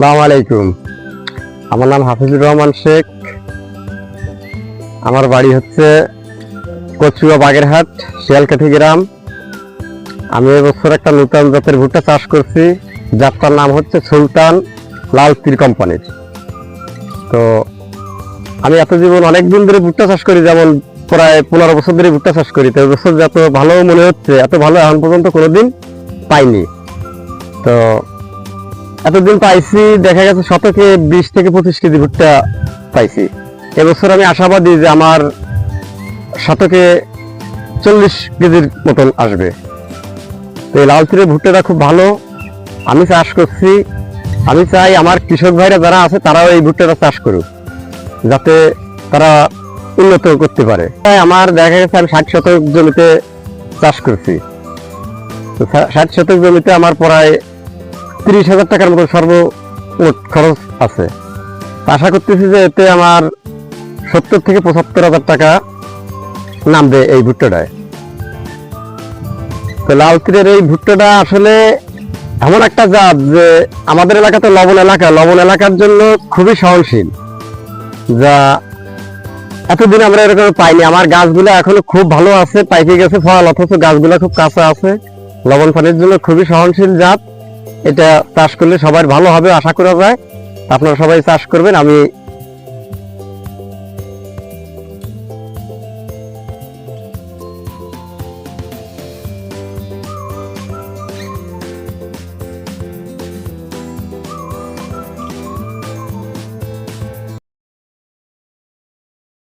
আসসালামু আলাইকুম। আমার নাম হাফিজুর রহমান শেখ। আমার বাড়ি হচ্ছে কচুয়া বাগেরহাট শিয়ালকাঠি গ্রাম আমি এবছর একটা নতুন জাতের ভুট্টা চাষ করছি। জাতটার নাম হচ্ছে সুলতান লাল তীর কোম্পানির। তো আমি এত জীবন অনেক দিন ধরে ভুট্টা চাষ করি, যেমন প্রায় পনেরো বছর ধরে ভুট্টা চাষ করি। তো এবছর যত ভালো মনে হচ্ছে, এত ভালো এখন পর্যন্ত কোনোদিন পাইনি। তো এতদিন পাইছি, দেখা গেছে শতকে বিশ থেকে পঁচিশ কেজি ভুট্টা পাইছি। এবছর আমি আশাবাদী যে আমার শতকে চল্লিশ কেজির মতন আসবে। তো এই লাল ভুট্টাটা খুব ভালো। আমি চাষ করছি। আমি চাই আমার কৃষক ভাইরা যারা আছে, তারাও এই ভুট্টাটা চাষ করুক, যাতে তারা উন্নত করতে পারে। তাই আমার দেখা গেছে আমি ষাট শতক জমিতে চাষ করছি। ষাট শতক জমিতে আমার প্রায় তিরিশ হাজার টাকার মতো সর্বমোট খরচ আছে। আশা করতেছি যে এতে আমার সত্তর থেকে পঁচাত্তর হাজার টাকা নামবে এই ভুট্টাটায়। তো লাল তীরের এই ভুট্টাটা আসলে এমন একটা জাত যে আমাদের এলাকাতে লবণ এলাকা, লবণ এলাকার জন্য খুবই সহনশীল, যা এতদিন আমরা এরকম পাইনি। আমার গাছগুলো এখনও খুব ভালো আছে, পাইকে গেছে ফল, অথচ গাছগুলো খুব কাঁচা আছে। লবণ পানির জন্য খুবই সহনশীল জাত। এটা চাষ করলে সবার ভালো হবে আশা করা যায়। আপনারা সবাই চাষ করবেন আমি